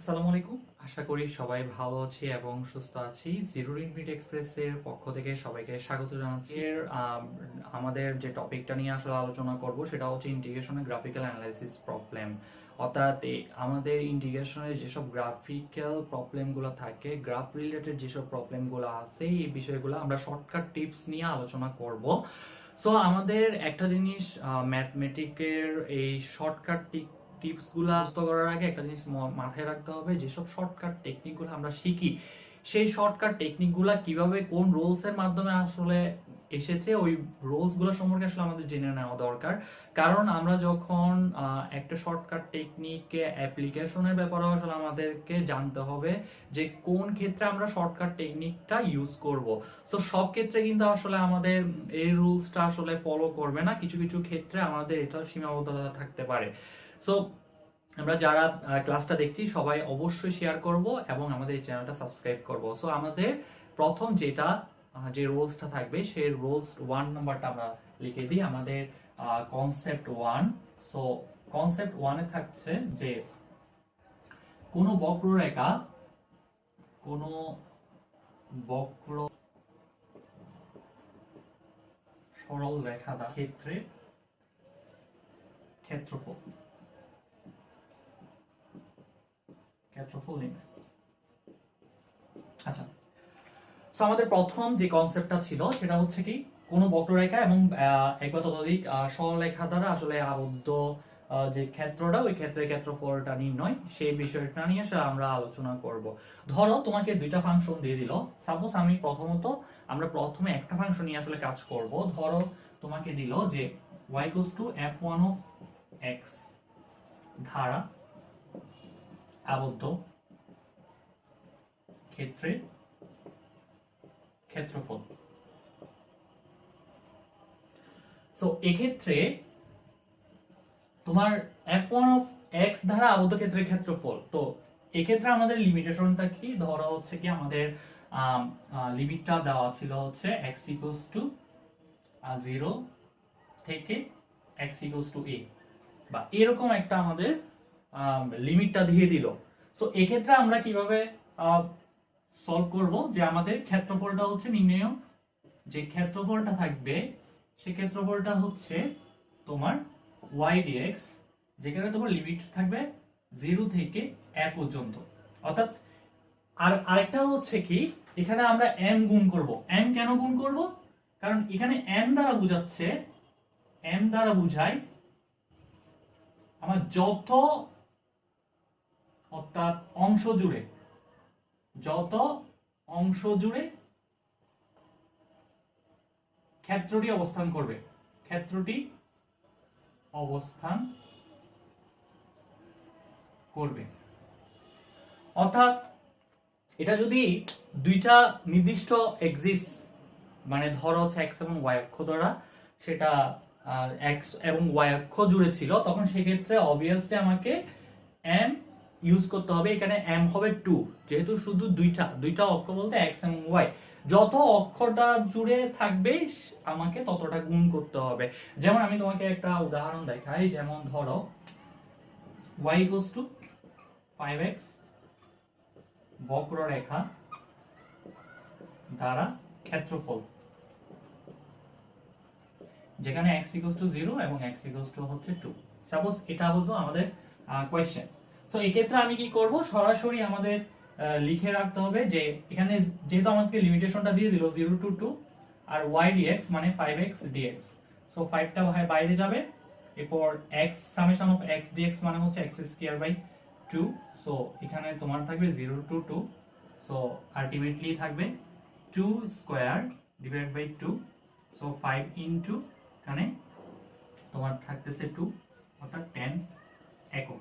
আসসালামু আলাইকুম। আশা করি সবাই ভালো আছি এবং সুস্থ আছি। জিরো ইনফিনিট এক্সপ্রেসের পক্ষ থেকে সবাইকে স্বাগত জানাচ্ছি। আমাদের যে টপিকটা নিয়ে আসলে আলোচনা করব সেটা হচ্ছে ইন্টিগ্রেশনের গ্রাফিক্যাল অ্যানালাইসিস প্রবলেম অর্থাৎ আমাদের ইন্টিগ্রেশনের যেসব গ্রাফিক্যাল প্রবলেমগুলো থাকে গ্রাফ রিলেটেড যেসব প্রবলেমগুলো আছে এই বিষয়গুলো আমরা শর্টকাট টিপস নিয়ে আলোচনা করব। সো আমাদের একটা জিনিস ম্যাথমেটিকের এই শর্টকাট টিপসগুলো আস্ত করার আগে একটা জিনিস মাথায় রাখতে হবে যেসব শর্টকাট টেকনিকগুলো আমরা শিখি। সেই শর্টকাট টেকনিকগুলো কীভাবে কোন রোলস এর মাধ্যমে আসলে এসেছে, ওই রোলসগুলো সম্পর্কে আসলে আমাদের জেনে নেওয়া দরকার। কারণ আমরা যখন একটা শর্টকাট টেকনিকে অ্যাপ্লিকেশনের ব্যাপারে আসলে আমাদেরকে জানতে হবে যে কোন ক্ষেত্রে আমরা শর্টকাট টেকনিকটা ইউজ করব। সো সব ক্ষেত্রে কিন্তু আসলে আমাদের এই রুলসটা আসলে ফলো করবে না। কিছু কিছু ক্ষেত্রে আমাদের এটা সীমাবদ্ধতা থাকতে পারে। সো আমরা যারা ক্লাসটা দেখছি, সবাই অবশ্যই শেয়ার করব এবং আমাদের এই চ্যানেলটা সাবস্ক্রাইব করব। সো আমাদের প্রথম যেটা যে রোলসটা থাকবে, সেই রোলস ওয়ান নাম্বারটা আমরা লিখে দিই। আমাদের কনসেপ্ট ওয়ান সো কনসেপ্ট ওয়ানে থাকছে যে, কোনো বক্ররেখা, কোনো বক্র সরল রেখা ক্ষেত্রে ক্ষেত্রফল। ক্ষেত্রফল আচ্ছা সো আমাদের প্রথম যে কনসেপ্টটা ছিল, সেটা হচ্ছে কি, কোনো বক্ররেখা এবং এক ততোধিক সরলরেখা দ্বারা আসলে আবদ্ধ যে ক্ষেত্রটা, ওই ক্ষেত্রের ক্ষেত্রফলটা নির্ণয়, সেই বিষয়টা নিয়ে আসলে আমরা আলোচনা করব। ধরো, তোমাকে দুইটা ফাংশন দিয়ে দিল। সাপোজ আমি প্রথমত, আমরা প্রথমে একটা ফাংশন নিয়ে আসলে কাজ করব। ধরো, তোমাকে দিল যে y to f one of x ধারা আবদ্ধ। ক্ষেত্রে ক্ষেত্রফল। সো এক্ষেত্রে তোমার এফ ওয়ান অফ এক্স দ্বারা আবদ্ধ ক্ষেত্রের ক্ষেত্রফল। তো, এক্ষেত্রে আমাদের লিমিটেশনটা কি? ধরা হচ্ছে কি আমাদের লিমিটটা দেওয়া ছিল হচ্ছে এক্স ইকুয়ালস টু জিরো থেকে এক্স ইকুয়ালস টু এ বা এরকম একটা আমাদের লিমিটটা দিয়ে দিল। সো এক্ষেত্রে আমরা কীভাবে সলভ করব যে আমাদের ক্ষেত্রফলটা হচ্ছে নির্ণয়, যে ক্ষেত্রফলটা থাকবে সে ক্ষেত্রফলটা হচ্ছে তোমার y dx, যেখানে তোমার লিমিট থাকবে জিরো থেকে এ পর্যন্ত। অর্থাৎ, আর আরেকটা হচ্ছে কি, এখানে আমরা m গুণ করব। m কেন গুণ করব? কারণ এখানে m দ্বারা বোঝাচ্ছে, m দ্বারা বুঝায় আমার যত অর্থাৎ অংশ জুড়ে। যত অংশ জুড়ে ক্ষেত্রটি অবস্থান করবে, ক্ষেত্রটি অবস্থান করবে। অর্থাৎ এটা যদি দুইটা নির্দিষ্ট এক্সিস মানে ধরো হচ্ছে এক্স এবং ওয়াই অক্ষ দ্বারা সেটা এক্স এবং ওয়াই অক্ষ জুড়ে ছিল, তখন সেক্ষেত্রে অবভিয়াসলি আমাকে এম ইউজ করতে হবে, এখানে এম হবে টু যেহেতু শুধু দুইটা দুইটা অক্ষ বলতে এক্স এবং ওয়াই যত অক্ষরটা জুড়ে থাকবে, আমাকে ততটা গুণ করতে হবে। যেমন আমি তোমাকে একটা উদাহরণ দেখাই, যেমন ধরো y equals to five x বক্ররেখা দ্বারা ক্ষেত্রফল, যেখানে x ইকুয়ালস টু জিরো এবং x ইকুয়ালস টু হচ্ছে টু সাপোজ এটা হলো আমাদের কোয়েশ্চেন সো এক্ষেত্রে আমি কি করব? সরাসরি আমাদের লিখে রাখতে হবে যে, এখানে যেহেতু আমাদেরকে লিমিটেশনটা দিয়ে দিল জিরো টু টু আর ওয়াই ডিএক্স মানে ফাইভ এক্স ডিএক্স সো ফাইভটা বাইরে যাবে। এরপর x summation of x dx মানে হচ্ছে x square by two so এখানে তোমার থাকবে zero to two so ultimately থাকবে two square divide by two so five into এখানে তোমার থাকতেছে টু অর্থাৎ টেন একক।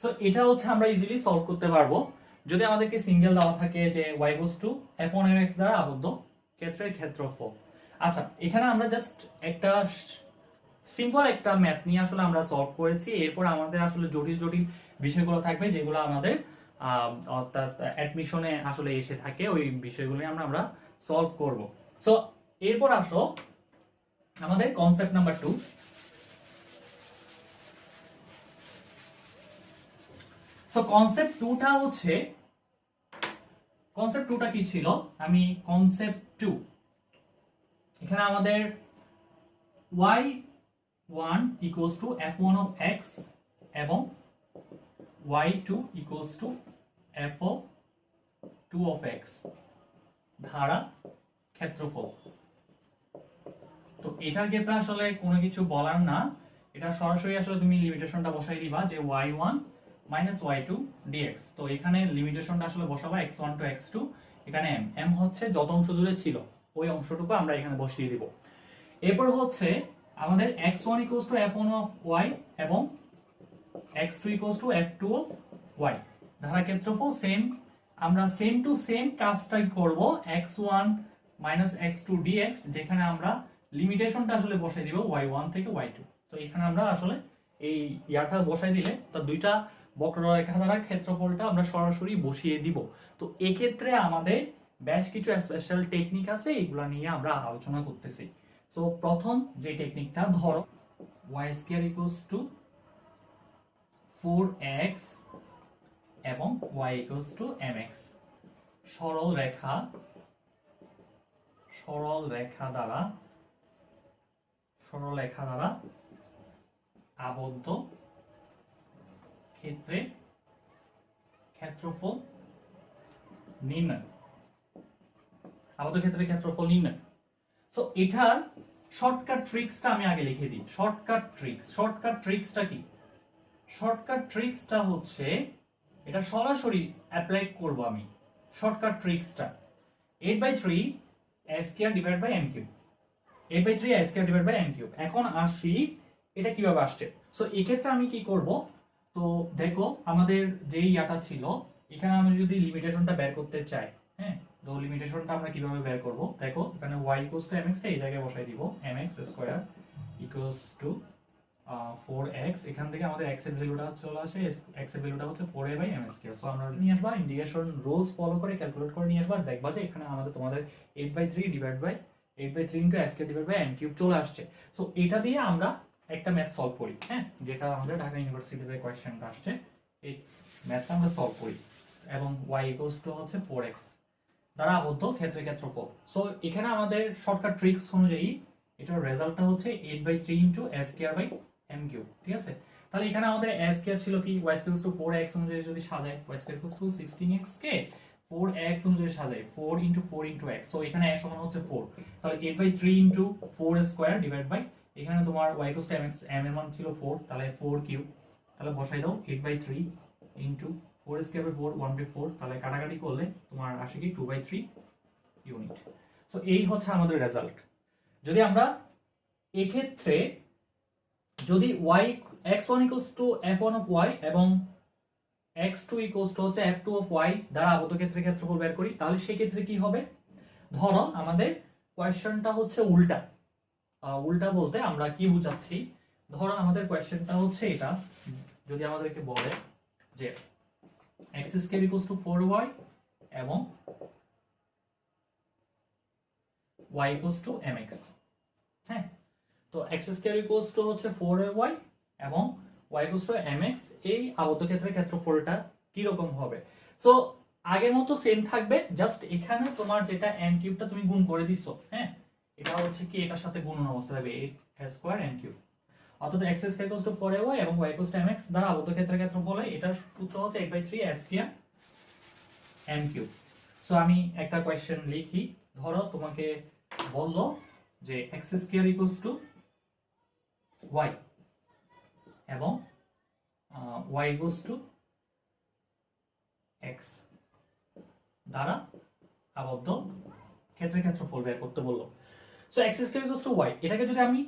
সো এটা হচ্ছে আমরা ইজিলি সলভ করতে পারব। যদি আমাদেরকে সিঙ্গেল দেওয়া থাকে যে y goes to f one x দ্বারা আবদ্ধ ক্ষেত্রের ক্ষেত্রফল। আচ্ছা এখানে আমরা জাস্ট একটা সিম্পল একটা ম্যাথ নিয়ে আসলে আমরা সলভ করেছি। এরপর আমাদের আসলে জটিল জটিল বিষয়গুলো থাকবে যেগুলো আমাদের অর্থাৎ অ্যাডমিশনে আসলে এসে থাকে। ওই বিষয়গুলো আমরা আমরা সলভ করব। সো এরপর আসো আমাদের concept number two so concept টুটা হচ্ছে কনসেপ্ট টুটা কি ছিল? আমি কনসেপ্ট টু এখানে আমাদের y one equals to F one of X এবং y two equals to F O two of x ধারা ক্ষেত্রফল। তো এটার ক্ষেত্রে আসলে কোনো কিছু বলার না। এটা সরাসরি আসলে তুমি লিমিটেশনটা বসাই দিবা যে Y one minus Y two DX তো এখানে লিমিটেশনটা আসলে বসাবা X one two X two এখানে এম এম হচ্ছে যত অংশ জুড়ে ছিল, ওই অংশটুকু আমরা এখানে বসিয়ে দিব। এরপর হচ্ছে আমাদের X one equals to F one of Y এবং X two equals to F two of Y ধারা ক্ষেত্রফল সেম আমরা সেম টু সেম কাজটাই করব X one minus X two DX যেখানে আমরা লিমিটেশনটা আসলে বসাই দিব ওয়াই ওয়ান থেকে ওয়াই টু তো এখানে আমরা আসলে এই ইয়াটা বসাই দিলে, তো দুইটা বক্ররেখা দ্বারা ক্ষেত্রফলটা আমরা সরাসরি বসিয়ে দিব। তো এক্ষেত্রে আমাদের বেশ কিছু স্পেশাল টেকনিক আছে, এগুলো নিয়ে আমরা আলোচনা করতেছি। সো প্রথম যে টেকনিকটা ধরো Y square equals to four X এবং Y equals to M X সরল রেখা সরল রেখা দ্বারা, সরল রেখা দ্বারা আবদ্ধ। ক্ষেত্রে ক্ষেত্রফল নির্ণয়। আবদ্ধ ক্ষেত্রে ক্ষেত্রফল নির্ণয়। তো এটার শর্টকাট ট্রিক্সটা আমি আগে লিখে দিই। শর্টকাট ট্রিক্স শর্টকাট ট্রিক্সটা কি? শর্টকাট ট্রিক্সটা হচ্ছে, এটা সরাসরি অ্যাপ্লাই করব আমি। Shortcut ট্রিক্সটা eight by three S square divide by M cube eight by three S square divide by M cube এখন আসি, এটা কীভাবে আসছে? সো এক্ষেত্রে আমি কি করব? তো দেখো আমাদের যে ইয়াটা ছিল, এখানে আমি যদি লিমিটেশনটা বের করতে চাই হ্যাঁ তো লিমিটেশনটা আমরা কীভাবে বের করব? দেখো, এখানে y mx টা এই জায়গায় বসাই দিব, mx square equals two 4x এখান থেকে আমাদের x এর ভ্যালুটা চলে আসে, x এর ভ্যালুটা হচ্ছে 4a by m square so আমরা নিয়ে আসবা ইন্টিগ্রেশন রোজ ফলো করে ক্যালকুলেট করে নিয়ে আসবা দেখবা যে এখানে আমাদের তোমাদের 8 by 3 divide by 8 by 3 into s কে ডিভাইড বাই m কিউব চলে আসছে। সো এটা দিয়ে আমরা একটা ম্যাথ সলভ করি হ্যাঁ? যেটা আমাদের ঢাকা ইউনিভার্সিটিতে কোয়েশ্চেনটা আসছে। এই ম্যাথটা আমরা সলভ করি। এবং y ইকুয়ালস টু হচ্ছে 4x দ্বারা আবদ্ধ, ক্ষেত্রে ক্ষেত্রফল। সো এখানে আমাদের শর্টকাট ট্রিক্স অনুযায়ী এটার রেজাল্টটা হচ্ছে 8 by 3 into s square by m cube ঠিক আছে? তাহলে এখানে আমাদের s স্কয়ার ছিল কি? y স্কয়ার টু 4x অনুযায়ী যদি সাজাই, y square to 16x K 4x অনুযায়ী সাজাই 4 ইনটু 4 ইনটু x সো এখানে s সমান হচ্ছে 4 তাহলে 8 by 3 into 4 square divide by এখানে তোমার y equals to mx m এর মান ছিল 4 তাহলে 4 কিউব তাহলে বসাই দাও 8 by 3 into 4 square by 4 1 by 4 তাহলে কাটাকাটি করলে তোমার আসে কি 2 বাই 3 ইউনিট সো এই হচ্ছে আমাদের রেজাল্ট যদি আমরা এক্ষেত্রে যদি y x1 equals to f1 of y এবং x2 ইকুয়ালস টু হচ্ছে f2 অফ y দ্বারা আবদ্ধ ক্ষেত্রে ক্ষেত্রফল বের করি, তাহলে সেই ক্ষেত্রে কি হবে? ধরো আমাদের কোয়েশ্চেনটা হচ্ছে উল্টা। উল্টা বলতে আমরা কি বুঝাচ্ছি? ধরো আমাদের কোয়েশ্চেনটা হচ্ছে এটা। যদি আমাদেরকে বলে যে x square equals two 4y এবং y ইকুয়ালস টু mx হ্যাঁ? তো x স্কয়ার ইকুয়ালস টু হচ্ছে 4y এবং y টু mx এই আবদ্ধ ক্ষেত্রের ক্ষেত্রফলটা কি রকম হবে? সো আগের মতো সেম থাকবে জাস্ট এখানে তোমার যেটা m কিউবটা তুমি গুণ করে দিছো হ্যাঁ? এটা হচ্ছে কি, এটার সাথে গুণন অবস্থা থাকবে 8 স্কয়ার m কিউব অর্থাৎ x square equals to 4ay এবং y ইকুয়ালস টু mx দ্বারা আবদ্ধ ক্ষেত্রের ক্ষেত্রফল এটার সূত্র হচ্ছে 8/3 s square m cube so আমি একটা কোয়েশ্চেন লিখি। ধরো তোমাকে বলল যে x square equals to y এবং y ইকুয়ালস টু x দ্বারা আবদ্ধ ক্ষেত্রে ক্ষেত্রফল বের করতে বলল। So x square equals to Y এটাকে যদি আমি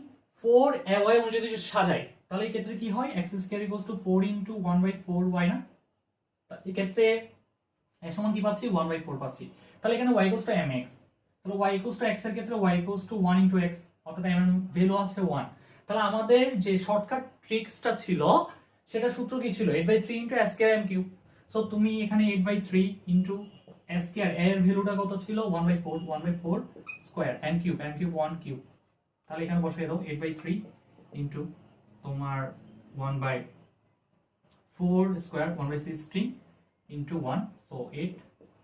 4 y অনুযায়ী যদি সাজাই, তাহলে এই ক্ষেত্রে কি হয়? x square equals to 4 into 1 by 4 Y না? তা এই ক্ষেত্রে এর সমান কি পাচ্ছি? 1 বাই 4 পাচ্ছি। তাহলে এখানে Y equals to M X তাহলে ওয়াই ইকুয়ালস টু এক্সের ক্ষেত্রে Y equals to 1 into X অর্থাৎ এর ভ্যালু আছে 1 তাহলে আমাদের যে শর্টকাট ট্রিক্সটা ছিল সেটা সূত্র কি ছিল? 8 by 3 into s square M cube so তুমি এখানে 8 বাই 3 ইনটু s স্কয়ার এর ভ্যালুটা কত ছিল? 1 by 4 1 by 4 square m cube m cube 1 cube তাহলে এখানে বসিয়ে দাও 8 বাই 3 ইনটু তোমার 1 by four square one by sixteen into one so eight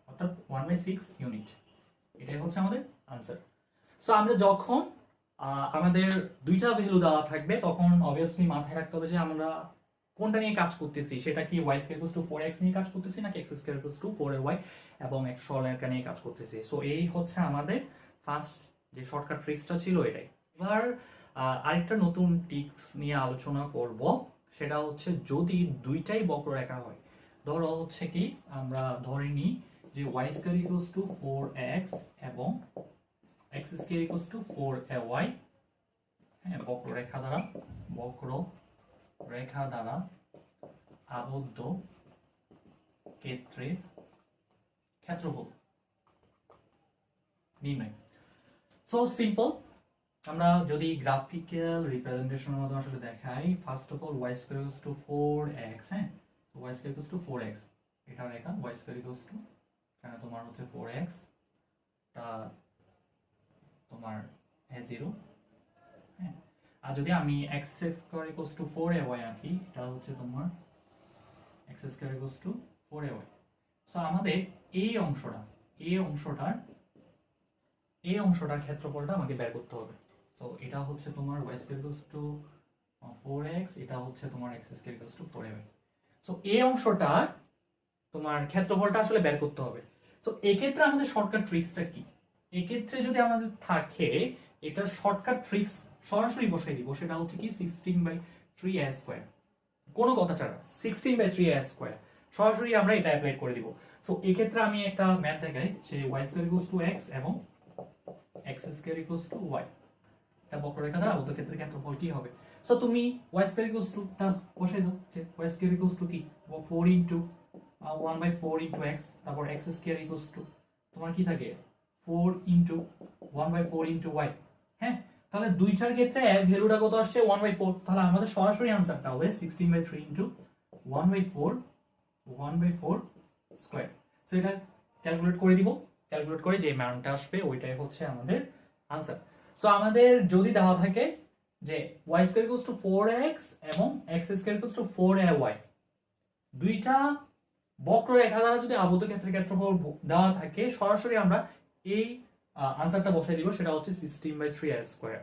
অর্থাৎ ওয়ান বাই সিক্স ইউনিট এটাই হচ্ছে আমাদের আনসার সো আমরা যখন আমাদের দুইটা ভ্যালু দেওয়া থাকবে, তখন অবভিয়াসলি মাথায় রাখতে হবে যে আমরা কোনটা নিয়ে কাজ করতেছি? সেটা কি Y square to four X নিয়ে কাজ করতেছি নাকি এক্স স্কোয়ার টু ফোর এর ওয়াই এবং একটা সরলরেখা নিয়ে কাজ করতেছি? সো এই হচ্ছে আমাদের ফার্স্ট যে শর্টকাট ট্রিক্সটা ছিল এটাই। এবার আরেকটা নতুন টিপস নিয়ে আলোচনা করব, সেটা হচ্ছে যদি দুইটাই বক্ররেখা হয়, ধরো হচ্ছে কি আমরা ধরে নিই যে Y square to four X এবং X square to four A Y হ্যাঁ বক্ররেখা দ্বারা বক্র রেখা দ্বারা আবদ্ধ ক্ষেত্রের ক্ষেত্রফল। নির্ণয়। সো সিম্পল আমরা যদি গ্রাফিক্যাল রিপ্রেজেন্টেশনের মাধ্যমে আসলে দেখাই first of all Y square equals to four X হ্যাঁ? Y square equals to four X এটা রেখা ওয়াই স্কোয়ার ইকুয়ালস টু এখানে তোমার হচ্ছে ফোর এক্স তোমার জিরো হ্যাঁ আর যদি আমি X square equals to four A Y আঁকি, এটা হচ্ছে তোমার X square equals to four A Y so আমাদের এই অংশটা এই অংশটার এই অংশটার ক্ষেত্রফলটা আমাকে বের করতে হবে। সো এটা হচ্ছে তোমার Y square equals to four X এটা হচ্ছে তোমার X square equals to four A Y so এই অংশটার তোমার ক্ষেত্রফলটা আসলে বের করতে হবে। সো এক্ষেত্রে আমাদের শর্টকাট ট্রিক্সটা কি? এক্ষেত্রে যদি আমাদের থাকে, এটার শর্টকাট ট্রিক্স সরাসরি বসাই দিব, সেটা হচ্ছে কি sixteen by three A square কোনো কথা ছাড়া sixteen by three A square সরাসরি আমরা এটা অ্যাপ্লাই করে দিব। সো এক্ষেত্রে আমি একটা ম্যাথ দেখাই say Y square equals to X এবং X square equals to Y এটা বক্ররেখা দ্বারা আবদ্ধ ক্ষেত্রে ক্ষেত্রফল কি হবে? সো তুমি ওয়াই স্কোয়ার ইকুয়ালস টু টা বসাই দাও, যে ওয়াই স্কোয়ার ইকুয়ালস টু কি? Four into one by four into X তারপর এক্স স্কোয়ার ইকুয়ালস টু তোমার কি থাকে? Four into one by four into Y তাহলে দুইটার ক্ষেত্রে ভ্যালুটা কত আসছে? ওয়ান বাই ফোর তাহলে আমাদের সরাসরি আনসারটা হবে sixteen by three into one by four one by four square so এটা ক্যালকুলেট করে দিব। ক্যালকুলেট করে যে ম্যানটা আসবে, ওইটাই হচ্ছে আমাদের আনসার সো আমাদের যদি দেওয়া থাকে যে Y square equals to four X এবং X square equals to four A Y দুইটা বক্ররেখা দ্বারা যদি আবদ্ধ ক্ষেত্রে ক্ষেত্রফল দেওয়া থাকে, সরাসরি আমরা এই আনসারটা বসাই দিব। সেটা হচ্ছে সিক্সটিন বাই থ্রি স্কোয়ার